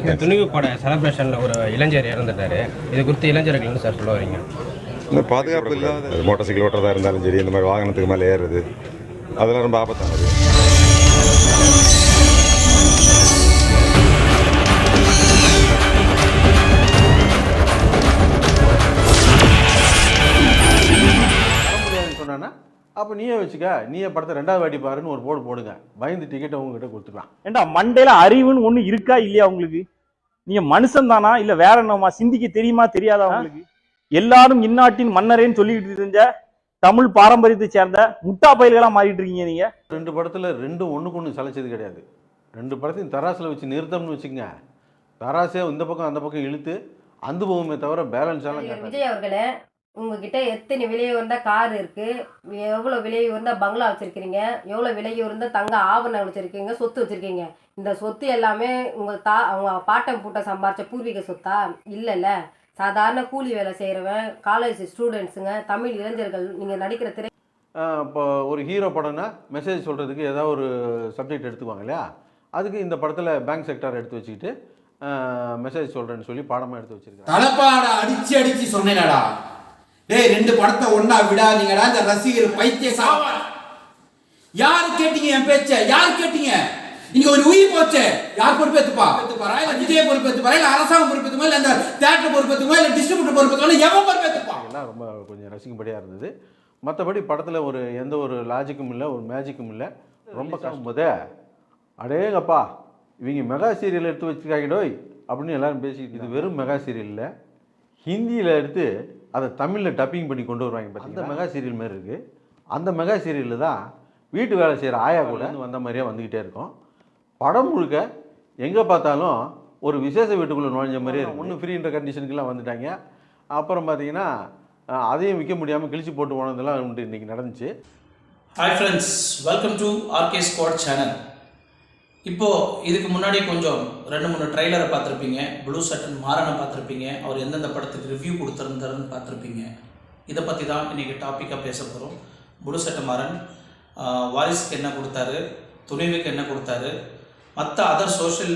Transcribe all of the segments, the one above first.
இந்த துணிவு பட செலப்ரேஷனில் ஒரு இளைஞர் இறந்துட்டாரு. இது குறித்து இளைஞர்கள் என்ன சார் சொல்ல வரீங்க? இந்த பாதுகாப்பு இல்லாத மோட்டார் சைக்கிள் ஓட்டுறதா இருந்தாலும் சரி இந்த மாதிரி வாகனத்துக்கு மேலே ஏறுறது அதெல்லாம் ரொம்ப ஆபத்தானது. அப்போ நீயே வச்சுக்க. நீயே படத்தை ரெண்டாவது வாட்டி பாருன்னு ஒரு போர்டு போடுங்க. பயந்து டிக்கெட்டை உங்ககிட்ட கொடுத்துக்கலாம். ஏண்டா மண்டையில அறிவுன்னு ஒண்ணு இருக்கா இல்லையா உங்களுக்கு? நீங்க மனுஷன் தானா? இல்ல வேற என்னமா சிந்திக்க தெரியுமா தெரியாதா உங்களுக்கு? எல்லாரும் இந்நாட்டின் மன்னரேன்னு சொல்லிக்கிட்டு இருந்த தமிழ் பாரம்பரியத்தை சேர்ந்த முட்டா பயல்களா மாறிட்டு இருக்கீங்க நீங்க. ரெண்டு படத்தில் ரெண்டும் ஒன்றுக்கு ஒன்று சளைச்சது கிடையாது. ரெண்டு படத்தையும் தராசில் வச்சு நிறுத்தம்னு வச்சுக்கங்க. தராசே இந்த பக்கம் அந்த பக்கம் இழுத்து அந்த போகுமே தவிர பேலன்ஸ் எல்லாம் விஜய் அவர்களே உங்ககிட்ட எத்தனை விலை உயர்ந்த கார் இருக்கு? எவ்வளோ விலை உயர்ந்த பங்களா வச்சிருக்கீங்க எவ்வளோ விலை உயர்ந்த தங்க ஆபரணம் வச்சிருக்கீங்க? சொத்து வச்சிருக்கீங்க? இந்த சொத்து எல்லாமே உங்க தா அவங்க பாட்டம் பூட்டம் சம்பாரிச்ச பூர்வீக சொத்தா? இல்லைல்ல. சாதாரண கூலி வேலை செய்கிறவன் காலேஜ் ஸ்டூடெண்ட்ஸுங்க தமிழ் இளைஞர்கள் நீங்கள் நடிக்கிற திரை இப்போ ஒரு ஹீரோ படம்னா மெசேஜ் சொல்கிறதுக்கு ஏதாவது ஒரு சப்ஜெக்ட் எடுத்துக்குவாங்க இல்லையா? அதுக்கு இந்த படத்தில் பேங்க் செக்டார் எடுத்து வச்சுக்கிட்டு மெசேஜ் சொல்கிறேன்னு சொல்லி பாடமாக எடுத்து வச்சிருக்காங்க தலப்பாட அடிச்சு அடிச்சு சொன்னேனடா. டேய் ரெண்டு படத்தை ஒண்ணா விடாதீங்கடா. இந்த ரசிகர் பைத்திய சாவா யாரு கேட்டீங்க என் பேச்ச? யார் கேட்டீங்க? இங்க ஒரு உயிர் போச்சே. யார் பொறுப்பேத்துப்பா? பொறுப்பேத்துப்பாரா இல்ல விஜய் பொறுப்பேத்துப்பாரா இல்ல அரசாங்கம் பொறுப்பேத்துமா இல்ல இந்த தேட்டர் பொறுப்பேத்துமா இல்ல டிஸ்ட்ரிபியூட்டர் பொறுப்பேத்துமா எவன் பொறுப்பேத்துப்பா? எல்லாம் ரொம்ப கொஞ்சம் ரசிக்கும்படியாக இருந்தது. மற்றபடி படத்தில் ஒரு எந்த ஒரு லாஜிக்கும் இல்லை ஒரு மேஜிக்கும் இல்லை. ரொம்ப கஷ்டம். போதே அடேங்கப்பா இவங்க மெகா சீரியல் எடுத்து வச்சுருக்காங்கடோய் அப்படின்னு எல்லாரும் பேசிக்கிட்டு இது வெறும் மெகா சீரியல் இல்லை ஹிந்தியில் எடுத்து அதை தமிழில் டப்பிங் பண்ணி கொண்டு வருவாங்க? அந்த மெகா சீரியல் மாதிரி இருக்குது அந்த மெகா சீரியலில் தான் வீட்டு வேலை செய்கிற ஆயா கூட வந்த மாதிரியே வந்துக்கிட்டே இருக்கும். படம் முழுக்க எங்கே பார்த்தாலும் ஒரு விசேஷ வீட்டுக்குள்ளே நுழைஞ்ச மாதிரியே இருக்கும் ஒன்றும் ஃப்ரீன்ற கண்டிஷனுக்கெல்லாம் வந்துட்டாங்க. அப்புறம் பார்த்தீங்கன்னா அதையும் விற்க முடியாமல் கிழிச்சு போட்டு போனதெல்லாம் உண்டு இன்றைக்கி நடந்துச்சு. Hi friends welcome to RK squad channel இப்போ இதுக்கு முன்னாடி கொஞ்சம் ரெண்டு மூணு ட்ரைலரை பார்த்துருப்பீங்க. ப்ளூ சட்டன் மாறனை பார்த்துருப்பீங்க. அவர் எந்தெந்த படத்துக்கு ரிவ்யூ கொடுத்துருந்தாருன்னு பார்த்துருப்பீங்க. இதை பற்றி தான் இன்றைக்கி டாப்பிக்காக பேச போகிறோம் ப்ளூ சட்ட மாறன் ஆஹ், வாரிசுக்கு என்ன கொடுத்தாரு? துணிவுக்கு என்ன கொடுத்தாரு? மற்ற அதர் சோஷியல்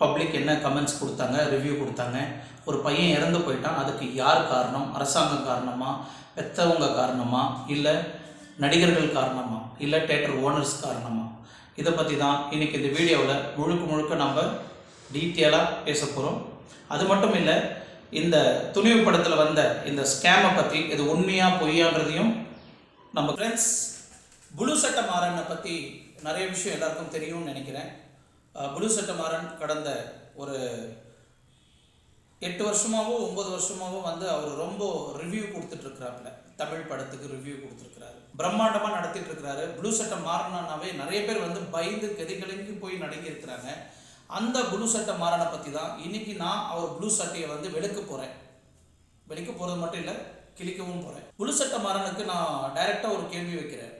பப்ளிக் என்ன கமெண்ட்ஸ் கொடுத்தாங்க? ரிவ்யூ கொடுத்தாங்க. ஒரு பையன் இறந்து போயிட்டான். அதுக்கு யார் காரணம்? அரசாங்கம் காரணமாக பெற்றவங்க காரணமாக இல்லை நடிகர்கள் காரணமா? இல்லை தேட்டர் ஓனர்ஸ் காரணமா? இதை பற்றி தான் இன்றைக்கி இந்த வீடியோவில் முழுக்க முழுக்க நம்ம டீட்டெயிலாக பேச போகிறோம் அது மட்டும் இல்லை இந்த துணிவு படத்தில் வந்த இந்த ஸ்கேமை பற்றி இது உண்மையாக பொய்யான்றதையும் நம்ம ஃப்ரெண்ட்ஸ் புளு சட்ட மாறனை பற்றி நிறைய விஷயம் எல்லாருக்கும் தெரியும்னு நினைக்கிறேன். புளு சட்ட மாறன் கடந்த ஒரு எட்டு வருஷமாகவோ ஒன்பது வருஷமாகவோ வந்து அவர் ரொம்ப ரிவ்யூ கொடுத்துட்ருக்கிறாப்புல தமிழ் படத்துக்கு ரிவ்யூ கொடுத்துருக்கிறாரு. பிரம்மாண்டமாக நடத்திட்டு இருக்கிறாரு ப்ளூ சட்டை மாறினாவே நிறைய பேர் வந்து பயந்து கெதிகலங்கி போய் நடங்கியிருக்கிறாங்க. அந்த ப்ளூ சட்டை மாறனை பற்றி தான் இன்னைக்கு நான் அவர் ப்ளூ சட்டையை வந்து வெளுக்க போகிறேன் வெளுக்க போகிறது மட்டும் இல்லை கிழிக்கவும் போகிறேன் ப்ளூ சட்டை மாறனுக்கு நான் டைரெக்டாக ஒரு கேள்வி வைக்கிறேன்.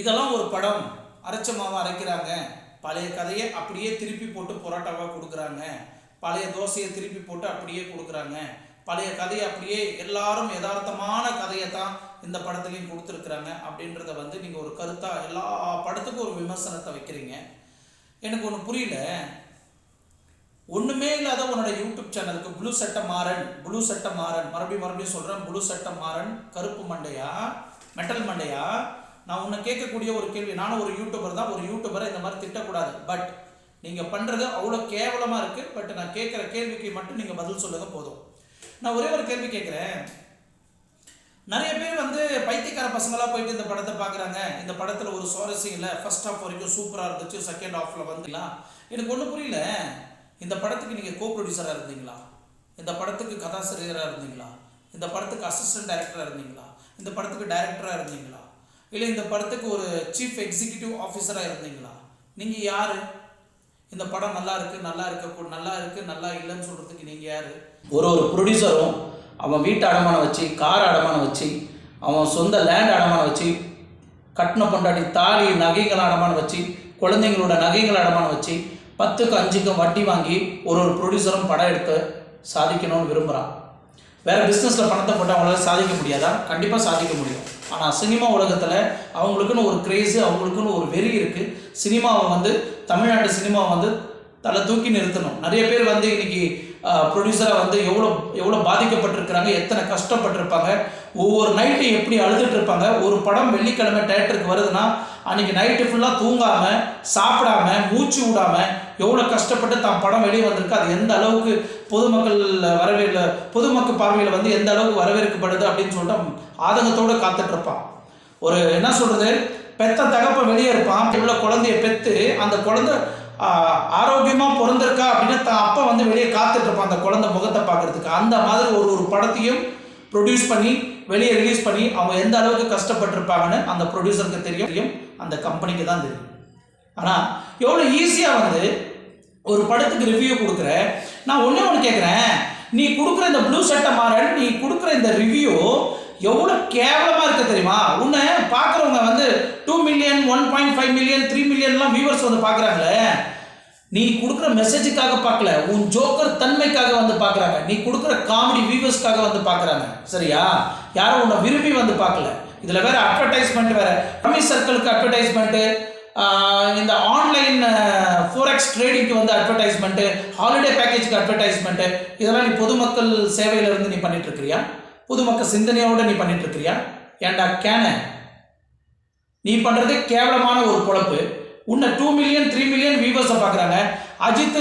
இதெல்லாம் ஒரு படம். அரைச்ச மாவை அரைக்கிறாங்க. பழைய கதையை அப்படியே திருப்பி போட்டு பரோட்டாவாக கொடுக்குறாங்க. பழைய தோசையை திருப்பி போட்டு அப்படியே கொடுக்குறாங்க. பழைய கதையை அப்படியே எல்லாரும் யதார்த்தமான கதையை தான் இந்த படத்துலையும் கொடுத்துருக்குறாங்க அப்படின்றத வந்து நீங்கள் ஒரு கருத்தாக எல்லா படத்துக்கும் ஒரு விமர்சனத்தை வைக்கிறீங்க. எனக்கு ஒன்று புரியல. ஒன்றுமே இல்லாத உன்னோட யூடியூப் சேனலுக்கு ப்ளூ சட்ட மாறன் ப்ளூ சட்ட மாறன். மறுபடியும் மறுபடியும் சொல்கிறேன் ப்ளூ சட்ட மாறன் கருப்பு மண்டையா மெட்டல் மண்டையா? நான் உன்னை கேட்கக்கூடிய ஒரு கேள்வி நானும் ஒரு யூடியூபர் தான் ஒரு யூடியூபரை இந்த மாதிரி திட்டக்கூடாது. பட் நீங்கள் பண்ணுறது அவ்வளோ கேவலமாக இருக்குது பட் நான் கேட்குற கேள்விக்கு மட்டும் நீங்கள் பதில் சொல்லுங்க போதும். நான் ஒரே ஒரு கேள்வி கேட்குறேன். நிறைய பேர் வந்து பைத்தியக்கார பசங்களாக போயிட்டு இந்த படத்தை பார்க்குறாங்க. இந்த படத்தில் ஒரு சுவாரஸ்யம் இல்லை. ஃபர்ஸ்ட் ஹாஃப் வரைக்கும் சூப்பராக இருந்துச்சு செகண்ட் ஹாஃபில் வந்துங்களா எனக்கு ஒன்றும் புரியல. இந்த படத்துக்கு நீங்கள் கோ ப்ரொடியூசராக இருந்தீங்களா? இந்த படத்துக்கு கதாசிரியராக இருந்தீங்களா? இந்த படத்துக்கு அசிஸ்டன்ட் டைரக்டராக இருந்தீங்களா? இந்த படத்துக்கு டைரக்டராக இருந்தீங்களா? இல்லை இந்த படத்துக்கு ஒரு சீஃப் எக்ஸிகியூட்டிவ் ஆஃபீஸராக இருந்தீங்களா? நீங்கள் யார்? இந்த படம் நல்லா இருக்குது நல்லா இருக்க நல்லா இருக்குது நல்லா இல்லைன்னு சொல்கிறதுக்கு நீங்கள் யார்? ஒரு ஒரு ப்ரொடியூசரும் அவன் வீட்டு அடமானம் வச்சு கார் அடமானம் வச்சு அவன் சொந்த லேண்ட் அடமானம் வச்சு கட்டின பொண்டாட்டி தாலி நகைகளை அடமானம் வச்சு குழந்தைங்களோட நகைகளை அடமானம் வச்சு பத்துக்கு அஞ்சுக்கும் வட்டி வாங்கி ஒரு ஒரு ப்ரொடியூசரும் படம் எடுத்து சாதிக்கணும்னு விரும்புகிறான் வேறு பிஸ்னஸில் பணத்தை போட்டு அவங்களால சாதிக்க முடியாதா? கண்டிப்பாக சாதிக்க முடியும். ஆனால் சினிமா உலகத்தில் அவங்களுக்குன்னு ஒரு கிரேஸு அவங்களுக்குன்னு ஒரு வெறி இருக்குது சினிமாவை வந்து தமிழ்நாட்டு சினிமாவை வந்து தலை தூக்கி நிறுத்தணும். நிறைய பேர் வந்து இன்னைக்கு ப்ரொடியூசராக வந்து எவ்வளோ எவ்வளோ பாதிக்கப்பட்டிருக்கிறாங்க எத்தனை கஷ்டப்பட்டிருப்பாங்க ஒவ்வொரு நைட்டும் எப்படி அழுதுட்டு இருப்பாங்க ஒரு படம் வெள்ளிக்கிழமை தேட்டருக்கு வருதுன்னா அன்றைக்கி நைட்டு ஃபுல்லாக தூங்காமல் சாப்பிடாம மூச்சு விடாமல் எவ்வளோ கஷ்டப்பட்டு தான் படம் வெளியே வந்திருக்கு அது எந்த அளவுக்கு பொதுமக்கள் வரவேல பொதுமக்கள் பார்வையில் வந்து எந்த அளவுக்கு வரவேற்கப்படுது அப்படின்னு சொல்லிட்டு ஆதங்கத்தோடு காத்துட்ருப்பான் ஒரு என்ன சொல்கிறது பெத்த தகப்ப வெளியே இருப்பான் இவ்வளோ குழந்தைய பெற்று அந்த குழந்தை ஆரோக்கியமாக பிறந்திருக்கா அப்படின்னு தான் அப்பா வந்து வெளியே காத்துட்ருப்பான் அந்த குழந்தை முகத்தை பார்க்கறதுக்கு. அந்த மாதிரி ஒரு ஒரு படத்தையும் ப்ரொடியூஸ் பண்ணி வெளியே ரிலீஸ் பண்ணி அவங்க எந்த அளவுக்கு கஷ்டப்பட்டிருப்பாங்கன்னு அந்த ப்ரொடியூசருக்கு தெரியும் அந்த கம்பெனிக்கு தான் தெரியும். ஆனால் எவ்வளோ ஈஸியாக வந்து ஒரு படத்துக்கு ரிவ்யூ கொடுக்குற. நான் ஒன்றே ஒன்று கேட்குறேன் நீ கொடுக்குற இந்த ப்ளூ சட்டை மாறன் நீ கொடுக்குற இந்த ரிவ்யூ எவ்வளோ கேவலமாக இருக்க தெரியுமா? உன்னை பார்க்குறவங்க வந்து two million one point five million three மில்லியன்லாம் viewers வந்து பார்க்குறாங்களே நீ கொடுக்குற மெசேஜுக்காக பார்க்கல உன் ஜோக்கர் தன்மைக்காக வந்து பார்க்குறாங்க நீ கொடுக்குற காமெடி வியூவர்ஸ்க்காக வந்து பார்க்குறாங்க சரியா? யாரும் உன்னை விரும்பி வந்து பார்க்கல இதில் வேற அட்வர்டைஸ்மெண்ட் வேற. கம்மி சர்க்கிளுக்கு அட்வர்டைஸ்மெண்ட்டு இந்த ஆன்லைன் ஃபோரெக்ஸ் ட்ரேடிங்க்கு வந்து அட்வர்டைஸ்மெண்ட்டு ஹாலிடே பேக்கேஜ்க்கு அட்வர்டைஸ்மெண்ட்டு இதெல்லாம் நீ பொதுமக்கள் சேவையிலேருந்து நீ பண்ணிட்டுருக்கிறியா? பொதுமக்கள் சிந்தனையோட நீ பண்ணிட்டு ஏண்டா ஏன்டா கேன? நீ பண்ணுறது கேவலமான ஒரு பொழப்பு. உன்னை டூ மில்லியன் த்ரீ மில்லியன் வியூவர்ஸை பார்க்குறாங்க அஜித்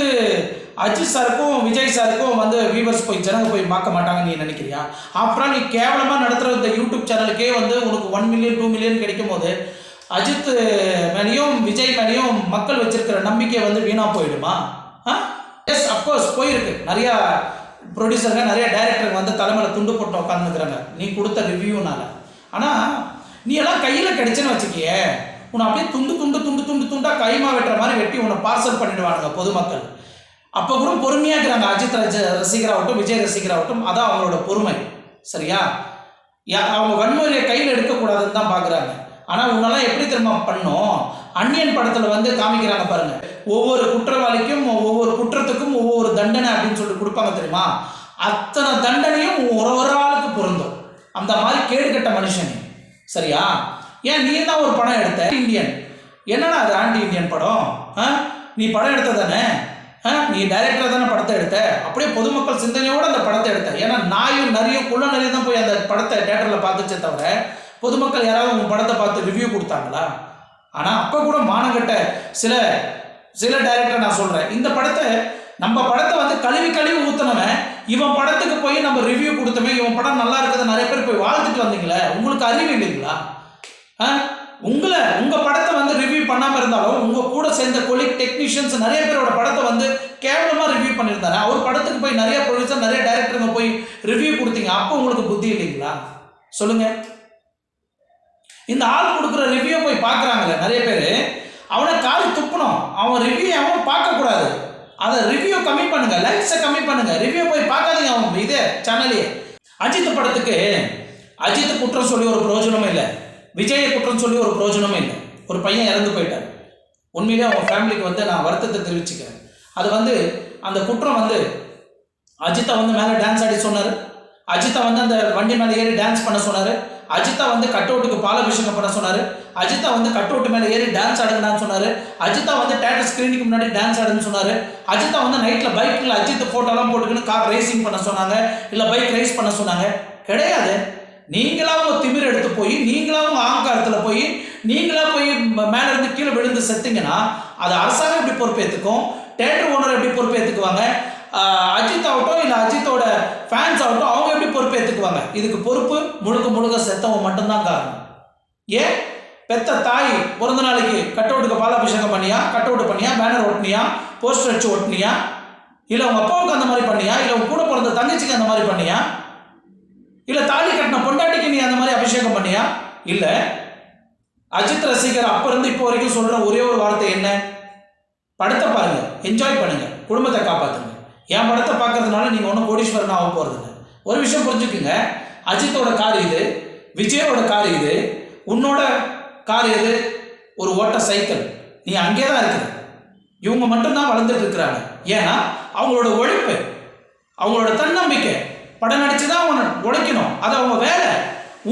அஜித் சாருக்கும் விஜய் சாருக்கும் வந்து வியூவர்ஸ் போய் ஜனங்க போய் பார்க்க மாட்டாங்க நீ நினைக்கிறியா? அப்புறம் நீ கேவலமாக நடத்துகிற இந்த யூடியூப் சேனலுக்கே வந்து உனக்கு ஒன் மில்லியன் டூ மில்லியன் கிடைக்கும் போது அஜித் மேலேயும் விஜய் மேலேயும் மக்கள் வச்சிருக்கிற நம்பிக்கை வந்து வீணாக போயிடுமா? ஆ? எஸ் அப்கோர்ஸ் போயிருக்கு. நிறையா ப்ரொடியூசருங்க நிறைய டைரக்டருங்க வந்து தலைமையில் துண்டு போட்டு உட்காந்துக்கிறாங்க நீ கொடுத்த ரிவ்யூனால ஆனால் நீ எல்லாம் கையில் கிடைச்சுன்னு வச்சுக்கிய உன்னை அப்படியே துண்டு துண்டு துண்டு துண்டு துண்டாக கைமா வெட்டுற மாதிரி வெட்டி உன்னை பார்சல் பண்ணிடுவானுங்க பொதுமக்கள். அப்போ கூட பொறுமையாக இருக்கிறாங்க அஜித் ரஜ ரசிகராகட்டும் விஜய் ரசிகராகட்டும் அதான் அவங்களோட பொறுமை. சரியா? யா- அவங்க வன்முறையை கையில் எடுக்கக்கூடாதுன்னு தான் பார்க்குறாங்க ஆனால் உன்னெல்லாம் எப்படி தெரியுமா பண்ணோம்? அன்னியன் படத்தில் வந்து காமிக்கிறாங்க பாருங்க. ஒவ்வொரு குற்றவாளிக்கும் ஒவ்வொரு குற்றத்துக்கும் ஒவ்வொரு தண்டனை அப்படின்னு சொல்லிட்டு கொடுப்பாங்க தெரியுமா? அத்தனை தண்டனையும் ஒரு ஒரு ஆளுக்கு பொருந்தும். அந்த மாதிரி கேடுகட்ட மனுஷன் சரியா? ஏன் நீ தான் ஒரு படம் எடுத்த? இந்தியன் என்னடா அது ஆண்டி இந்தியன் படம்? ஆ? நீ படம் எடுத்த தானே ஆ? நீ டைரக்டர் தானே படத்தை எடுத்த? அப்படியே பொதுமக்கள் சிந்தனையோடு அந்த படத்தை எடுத்த. ஏன்னா நாயும் நிறைய குள்ள நிறைய தான் போய் அந்த படத்தை தேட்டரில் பார்த்துச்சே தவிர பொதுமக்கள் யாராவது உங்கள் படத்தை பார்த்து ரிவ்யூ கொடுத்தாங்களா? ஆனால் அப்போ கூட மானங்கட்ட சில சில டைரக்டர் நான் சொல்கிறேன் இந்த படத்தை நம்ம படத்தை வந்து கழுவி கழுவி ஊற்றினவன் இவன் படத்துக்கு போய் நம்ம ரிவ்யூ கொடுத்தவன் இவன் படம் நல்லா இருக்குது நிறைய பேர் போய் வாழ்த்துட்டு வந்தீங்களே உங்களுக்கு அறிவு இல்லைங்களா? ஆ? உங்களை உங்கள் படத்தை வந்து ரிவ்யூ பண்ணாமல் இருந்தாலும் உங்கள் கூட சேர்ந்த கொலிக் டெக்னீஷியன்ஸ் நிறைய பேரோட படத்தை வந்து கேவலமாக ரிவ்யூ பண்ணியிருந்தாரு. அவர் படத்துக்கு போய் நிறைய ப்ரொடியூசர் நிறைய டைரக்டருங்க போய் ரிவ்யூ கொடுத்தீங்க. அப்போ உங்களுக்கு புத்தி இல்லைங்களா? சொல்லுங்கள் இந்த ஆள் கொடுக்குற ரிவ்யூ போய் பார்க்குறாங்கல்ல நிறைய பேர். அவனை காலி துப்பணும். அவன் ரிவ்யூ அவன் பார்க்கக்கூடாது. அதை ரிவ்யூ கம்மி பண்ணுங்க. லைக்ஸை கம்மி பண்ணுங்க. ரிவ்யூ போய் பார்க்காதீங்க அவன் இதே சேனலே அஜித் படத்துக்கு அஜித் குற்றம் சொல்லி ஒரு பிரயோஜனமும் இல்லை. விஜயை குற்றம் சொல்லி ஒரு பிரயோஜனமும் இல்லை. ஒரு பையன் இறந்து போயிட்டார் உண்மையிலேயே அவங்க ஃபேமிலிக்கு வந்து நான் வருத்தத்தை தெரிவிச்சுக்கிறேன். அது வந்து அந்த குற்றம் வந்து அஜித்தை வந்து மேலே டான்ஸ் ஆடி சொன்னார். அஜித்தை வந்து அந்த வண்டி மேலே ஏறி டான்ஸ் பண்ண சொன்னார். அஜித்தா வந்து கட் அவுட்டுக்கு பாலாபிஷேகம் பண்ண சொன்னார். அஜித்தா வந்து கட் அவுட் மேலே ஏறி டான்ஸ் ஆடுங்கன்னு சொன்னார். அஜித்தா வந்து தேட்டர் ஸ்க்ரீனுக்கு முன்னாடி டான்ஸ் ஆடுன்னு சொன்னார். அஜித்தா வந்து நைட்டில் பைக்கில் அஜித் ஃபோட்டோலாம் போட்டுக்கின்னு கார் ரேசிங் பண்ண சொன்னாங்க. இல்லை பைக் ரேஸ் பண்ண சொன்னாங்க. கிடையாது. நீங்களாவும் திமிர் எடுத்து போய் நீங்களாவும் ஆங்காரத்தில் போய் நீங்களா போய் மேலேருந்து இருந்து கீழே விழுந்து செத்தீங்கன்னா அது அரசாங்கம் எப்படி பொறுப்பேற்றுக்கும் தேட்டர் ஓனர் எப்படி பொறுப்பேற்றுக்குவாங்க அஜித் ஆகட்டும் இல்லை அஜித்தோட ஃபேன்ஸ் ஆகட்டும் அவங்க எப்படி பொறுப்பேற்றுக்குவாங்க இதுக்கு பொறுப்பு முழுக்க முழுக்க செத்தவங்க மட்டும்தான் காரணம். ஏன்? பெத்த தாய் பிறந்த நாளைக்கு கட் அவுட்டுக்கு பாலாபிஷேகம் பண்ணியா? கட் அவுட் பண்ணியா? பேனர் ஒட்டினியா? போஸ்டர் வச்சு ஒட்டினியா? இல்லை உங்கள் அப்பாவுக்கு அந்த மாதிரி பண்ணியா? இல்லை உங்கள் கூட பிறந்த தங்கச்சிக்கு அந்த மாதிரி பண்ணியா? இல்லை தாலி கட்டின பொண்டாட்டிக்கு நீ அந்த மாதிரி அபிஷேகம் பண்ணியா? இல்லை. அஜித் ரசிகர் அப்போ இருந்து இப்போ வரைக்கும் சொல்கிற ஒரே ஒரு வார்த்தை என்ன? படத்தை பாருங்க. என்ஜாய் பண்ணுங்க. குடும்பத்தை காப்பாற்றுங்க என் படத்தை பார்க்கறதுனால நீங்கள் ஒன்றும் கோடீஸ்வரன் ஆக போறது ஒரு விஷயம் புரிஞ்சுக்குங்க. அஜித்தோட கார் இது விஜயோட கார் இது உன்னோட கார் எது? ஒரு ஓட்ட சைக்கிள். நீ அங்கே தான் இருக்கிற. இவங்க மட்டும்தான் வளர்ந்துட்டு இருக்கிறாங்க. ஏன்னா அவங்களோட உழைப்பு அவங்களோட தன்னம்பிக்கை படம் நடிச்சு தான் அவங்க உழைக்கணும். அது அவங்க வேலை.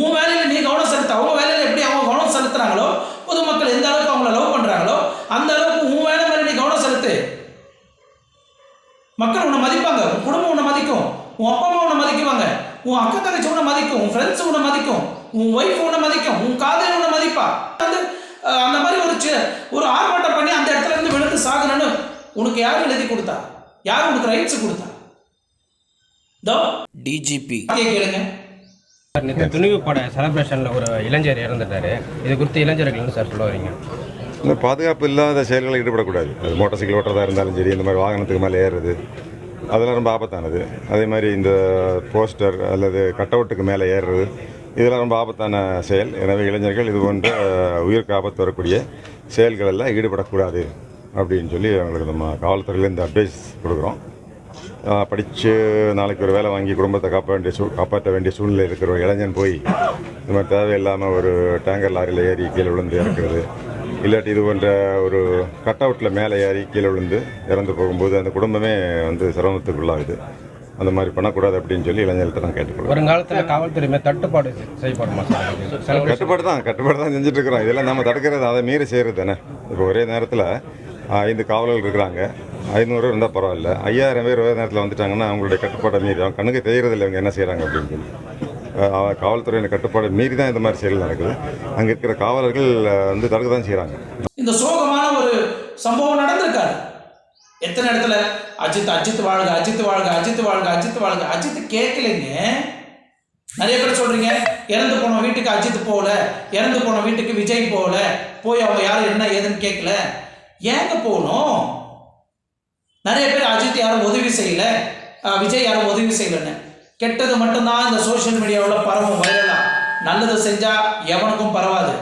உன் வேலையில் நீ கவனம் செலுத்த அவங்க வேலையில் எப்படி அவங்க கவனம் செலுத்துகிறாங்களோ பொதுமக்கள் எந்த அளவுக்கு அவங்கள லவ் பண்ணுறாங்களோ அந்த அளவுக்கு உன் வேலை மேலே நீ கவனம் செலுத்து மக்கள் உன்னை மதிப்பாங்க. உன் குடும்பம் உன்னை மதிக்கும். உன் அப்பா அம்மா உன்னை மதிக்குவாங்க. உன் அக்கா தங்கச்சி உன்னை மதிக்கும். உன் ஃப்ரெண்ட்ஸ் உன்னை மதிக்கும். உன் ஒய்ஃப் உன்னை மதிக்கும். உன் காதலி உன்னை மதிப்பா. வந்து அந்த மாதிரி ஒரு ஒரு ஆர்ப்பாட்டம் பண்ணி அந்த இடத்துல இருந்து விழுந்து சாகணும்னு உனக்கு யார் எழுதி கொடுத்தா? யார் உனக்கு ரைட்ஸ் கொடுத்தா? தோ டிஜிபி கேளுங்க. சார் நேற்று துணிவு பட செலப்ரேஷனில் ஒரு இளைஞர் இறந்துட்டாரு. இது குறித்து இளைஞர்கள்னு சார் சொல்ல வரீங்க இந்த பாதுகாப்பு இல்லாத செயல்களில் ஈடுபடக்கூடாது. அது மோட்டார் சைக்கிள் ஓட்டுறதா இருந்தாலும் சரி இந்த மாதிரி வாகனத்துக்கு மேலே ஏறுறது அதெல்லாம் ரொம்ப ஆபத்தானது. அதே மாதிரி இந்த போஸ்டர் அல்லது கட் அவுட்டுக்கு மேலே ஏறுறது இதெல்லாம் ரொம்ப ஆபத்தான செயல். எனவே இளைஞர்கள் இது போன்ற உயிருக்கு ஆபத்து வரக்கூடிய செயல்கள் எல்லாம் ஈடுபடக்கூடாது அப்படின்னு சொல்லி அவங்களுக்கு நம்ம காவல்துறையிலேருந்து அட்வைஸ் கொடுக்குறோம். படித்து நாளைக்கு ஒரு வேலை வாங்கி குடும்பத்தை காப்ப வேண்டிய சூ காப்பாற்ற வேண்டிய சூழ்நிலை இருக்கிற ஒரு இளைஞன் போய் இந்த மாதிரி தேவையில்லாமல் ஒரு டேங்கர் லாரியில் ஏறி கீழே விழுந்து இறக்குறது இல்லாட்டி இது போன்ற ஒரு கட் அவுட்டில் மேலே ஏறி கீழே விழுந்து இறந்து போகும்போது அந்த குடும்பமே வந்து சிரமத்துக்குள்ளாகுது. அந்த மாதிரி பண்ணக்கூடாது அப்படின்னு சொல்லி இளைஞர்கள்ட்ட நான் கேட்டுக்கொள்கிறேன். வருங்காலத்தில் காவல்துறை மேல் தட்டுப்பாடு செய்யப்படுமா சார் கட்டுப்பாடு தான் கட்டுப்பாடு தான் செஞ்சுட்டு இருக்கிறோம் இதெல்லாம் நம்ம தடுக்கிறது அதை மீறி செய்கிறது தானே. இப்போ ஒரே நேரத்தில் ஐந்து காவலர்கள் இருக்கிறாங்க. ஐநூறு இருந்தால் பரவாயில்ல. ஐயாயிரம் பேர் ஒரே நேரத்தில் வந்துட்டாங்கன்னா அவங்களுடைய கட்டுப்பாடை மீறி அவங்க கண்ணுக்கு தெரியறதில்ல இவங்க என்ன செய்கிறாங்க அப்படின்னு சொல்லி. காவல்துறையின கட்டுப்பாடு மீறி தான் இந்த மாதிரி செயல் நடக்குது. அங்கே இருக்கிற காவலர்கள் வந்து தடுக்க தான் செய்கிறாங்க இந்த சோகமான ஒரு சம்பவம் நடந்திருக்காரு எத்தனை இடத்துல? அஜித் அஜித் வாழ்க அஜித் வாழ்க அஜித் வாழ்க அஜித் வாழ்க. அஜித் கேட்கலைங்க. நிறைய பேர் சொல்றீங்க இறந்து போன வீட்டுக்கு அஜித் போகல இறந்து போன வீட்டுக்கு விஜய் போகல போய் அவங்க யாரும் என்ன ஏதுன்னு கேட்கல. ஏங்க போகணும் நிறைய பேர் அஜித் யாரும் உதவி செய்யல விஜய் யாரும் உதவி செய்யலன்னு. கெட்டது மட்டும்தான் இந்த சோஷியல் மீடியாவில் பரவும் வைரலா நல்லது செஞ்சால் எவனுக்கும் பரவாது.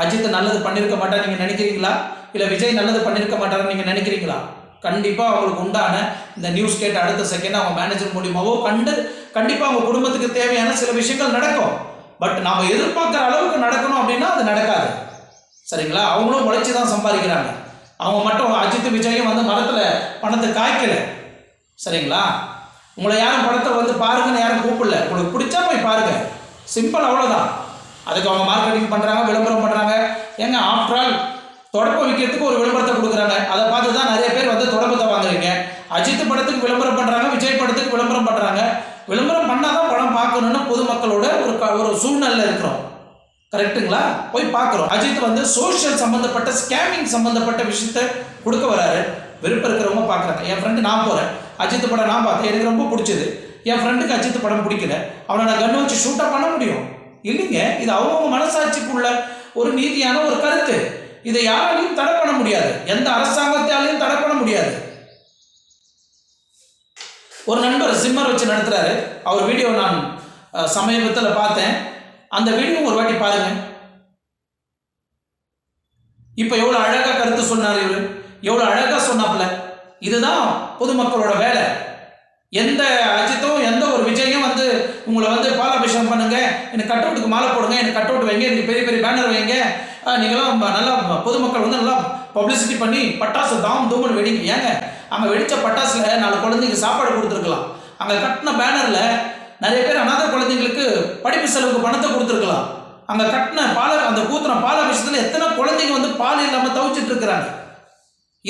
அஜித் நல்லது பண்ணியிருக்க மாட்டார் நீங்கள் நினைக்கிறீங்களா? இல்லை விஜய் நல்லது பண்ணியிருக்க மாட்டாருன்னு நீங்கள் நினைக்கிறீங்களா? கண்டிப்பாக அவங்களுக்கு உண்டான இந்த நியூஸ் கேட்ட அடுத்த செகண்ட் அவங்க மேனேஜர் மூலியமாகவோ கண்டு கண்டிப்பாக அவங்க குடும்பத்துக்கு தேவையான சில விஷயங்கள் நடக்கும். பட் நாம எதிர்பார்க்குற அளவுக்கு நடக்கணும் அப்படின்னா அது நடக்காது. சரிங்களா? அவங்களும் உழைச்சி தான் சம்பாதிக்கிறாங்க. அவங்க மட்டும் அஜித் விஜயும் வந்து மரத்தில் பணத்தை காய்க்கலை. சரிங்களா? உங்களை யாரும் படத்தை வந்து பாருங்கன்னு யாரும் கூப்பிடல. உங்களுக்கு பிடிச்சா போய் பாருங்க. சிம்பிள் அவ்வளோதான் அதுக்கு அவங்க மார்க்கெட்டிங் பண்ணுறாங்க விளம்பரம் பண்ணுறாங்க ஏங்க ஆஃப்டர் ஆல் தொடப்பம் விற்கிறதுக்கு ஒரு விளம்பரத்தை கொடுக்குறாங்க. அதை பார்த்து தான் நிறைய பேர் வந்து தொடப்பத்தை வாங்குறீங்க. அஜித் படத்துக்கு விளம்பரம் பண்ணுறாங்க விஜய் படத்துக்கு விளம்பரம் பண்ணுறாங்க விளம்பரம் பண்ணால் தான் படம் பார்க்கணுன்னு பொதுமக்களோட ஒரு க- ஒரு சூழ்நிலை இருக்கிறோம். கரெக்ட்டுங்களா? போய் பார்க்குறோம். அஜித் வந்து சோஷியல் சம்மந்தப்பட்ட ஸ்கேமிங் சம்மந்தப்பட்ட விஷயத்த கொடுக்க வராரு. விருப்பம் இருக்கிறவங்க பார்க்குறாங்க. என் ஃப்ரெண்டு நான் போகிறேன் அஜித் படம் நான் பார்த்தேன். எனக்கு ரொம்ப பிடிச்சது. என் ஃப்ரெண்டுக்கு அஜித் படம் பிடிக்கல. அவனை நான் கண்ணு வச்சு ஷூட்டாக பண்ண முடியும். இல்லைங்க இது அவங்கவுங்க மனசாட்சிக்குள்ள ஒரு நீதியான ஒரு கருத்து. இதை யாராலையும் தடை பண்ண முடியாது. எந்த அரசாங்கத்தாலையும் தடை பண்ண முடியாது. ஒரு நண்பர் சிம்மர் வச்சு நடத்துறாரு. அவர் வீடியோ நான் சமீபத்தில் பார்த்தேன். அந்த வீடியோ ஒரு வாட்டி பாருங்க. இப்போ எவ்வளோ அழகாக கருத்து சொன்னார் இவர். எவ்வளோ அழகாக சொன்னாப்புல. இதுதான் பொதுமக்களோட வேலை. எந்த அஜித்தும் எந்த ஒரு விஜயும் வந்து உங்களை வந்து பாலாபிஷேகம் பண்ணுங்க எனக்கு கட் அவுட்டுக்கு மாலை போடுங்க எனக்கு கட் அவுட் வைங்க எனக்கு பெரிய பெரிய பேனர் வைங்க. நீங்களாம் நல்லா பொதுமக்கள் வந்து நல்லா பப்ளிசிட்டி பண்ணி பட்டாசு தாம் தூமன் வெடிங்க. ஏங்க அங்கே வெடித்த பட்டாசுல நாலு குழந்தைங்க சாப்பாடு கொடுத்துருக்கலாம். அங்கே கட்டின பேனரில் நிறைய பேர் அனாதை குழந்தைங்களுக்கு படிப்பு செலவுக்கு பணத்தை கொடுத்துருக்கலாம். அங்கே கட்டின பால அந்த கூத்துன பாலாபிஷத்தில் எத்தனை குழந்தைங்க வந்து பால் இல்லாமல் தவிச்சிட்டு இருக்கிறாங்க.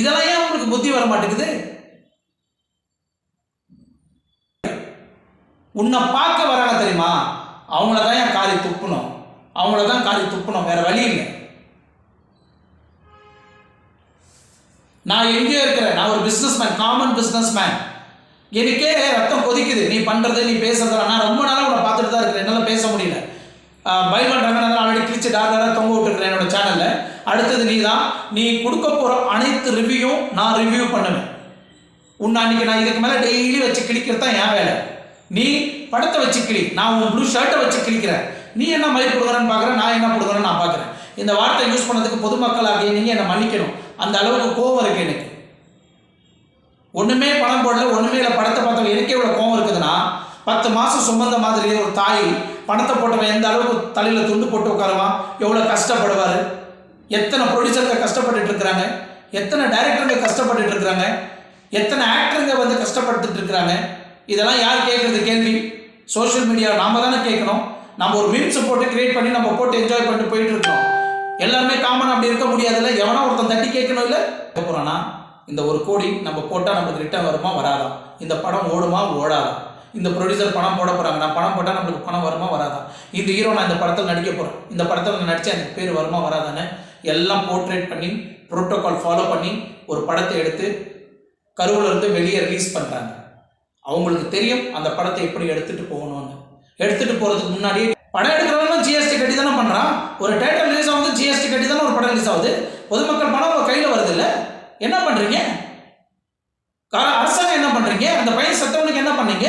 இதெல்லாம் ஏன் உங்களுக்கு புத்தி வர மாட்டேங்குது உன்னை பார்க்க வராங்க தெரியுமா? அவங்கள தான் என் காரி துப்பணும். அவங்கள தான் காரி துப்பணும். வேற வழி இல்லை. நான் எங்கேயோ இருக்கிறேன். நான் ஒரு business man common business man எனக்கே ரத்தம் கொதிக்குது. நீ பண்ணுறது நீ பேசுறதெல்லாம் நான் ரொம்ப நாளாக உன்னை பார்த்துட்டு தான் இருக்கிறேன். என்னால் பேச முடியல. பைபிள் ரங்கநாதன் ஆல்ரெடி கிழிச்சு டார் தொங்க விட்டுருக்கிறேன் என்னோட சேனலில் அடுத்தது நீ தான் நீ கொடுக்க போகிற அனைத்து ரிவ்யூவும் நான் ரிவ்யூ பண்ணுவேன். உன்னை அன்னைக்கு நான் இதுக்கு மேலே டெய்லி வச்சு கிழிக்கிறது தான் என் வேலை. நீ படத்தை வச்சு கிளி நான் உன் ப்ளூ ஷர்ட்டை வச்சு கிழிக்கிறேன். நீ என்ன மயிர் கொடுக்குறேன்னு பார்க்குறேன் நான் என்ன கொடுக்குறேன்னு நான் பார்க்குறேன். இந்த வார்த்தை யூஸ் பண்ணதுக்கு பொதுமக்களாகிய நீங்கள் என்னை மன்னிக்கணும். அந்த அளவுக்கு கோவம் இருக்குது எனக்கு. ஒன்றுமே பணம் போடல ஒன்றுமே இல்லை படத்தை பார்த்தவங்க எனக்கே இவ்வளோ கோவம் இருக்குதுன்னா பத்து மாதம் சுமந்த மாதிரி ஒரு தாய் பணத்தை போட்டவன் எந்த அளவுக்கு தலையில் துண்டு போட்டு உட்காருவான் எவ்வளோ கஷ்டப்படுவார்? எத்தனை ப்ரொடியூசருங்க கஷ்டப்பட்டுட்டு இருக்கிறாங்க? எத்தனை டைரக்டருங்க கஷ்டப்பட்டுட்டு இருக்கிறாங்க? எத்தனை ஆக்டருங்க வந்து கஷ்டப்பட்டுட்டு இருக்கிறாங்க? இதெல்லாம் யார் கேட்குறது கேள்வி? சோஷியல் மீடியா நாம தானே கேட்கணும் நம்ம ஒரு மீம்ஸ் போட்டு கிரியேட் பண்ணி நம்ம போட்டு என்ஜாய் பண்ணிட்டு போயிட்டு இருக்கோம். எல்லாருமே காமன் அப்படி இருக்க முடியாதுல்ல? எவனா ஒருத்தன் தட்டி கேட்கணும் இல்லை? போகிறானா இந்த ஒரு கோடி நம்ம போட்டால் நமக்கு ரிட்டர்ன் வருமா? வராதா. இந்த படம் ஓடுமா? ஓடாதா. இந்த ப்ரொடியூசர் பணம் போட போகிறாங்க நான் பணம் போட்டால் நம்மளுக்கு பணம் வருமா? வராதா. இந்த ஹீரோ நான் இந்த படத்தில் நடிக்க போகிறேன் இந்த படத்தில் நான் நடித்தேன் எனக்கு பேர் வருமா? வராதானே எல்லாம் போர்ட்ரேட் பண்ணி ப்ரோட்டோகால் ஃபாலோ பண்ணி ஒரு படத்தை எடுத்து கருவிலிருந்து வெளியே ரிலீஸ் பண்ணுறாங்க அவங்களுக்கு தெரியும் அந்த படத்தை எப்படி எடுத்துகிட்டு போகணும்னு. எடுத்துகிட்டு போகிறதுக்கு முன்னாடி படம் எடுக்கிறவங்களும் ஜிஎஸ்டி கட்டி தானே பண்ணுறான் ஒரு தேட்டர் ரிலீஸ் ஆகுது ஜிஎஸ்டி கட்டி தானே ஒரு படம் ரிலீஸ் ஆகுது. பொதுமக்கள் பணம் உங்க கையில் வருது இல்லை என்ன பண்ணுறீங்க அரசாங்கம் என்ன பண்ணுறீங்க அந்த பையன் செத்தவனுக்கு என்ன பண்ணீங்க?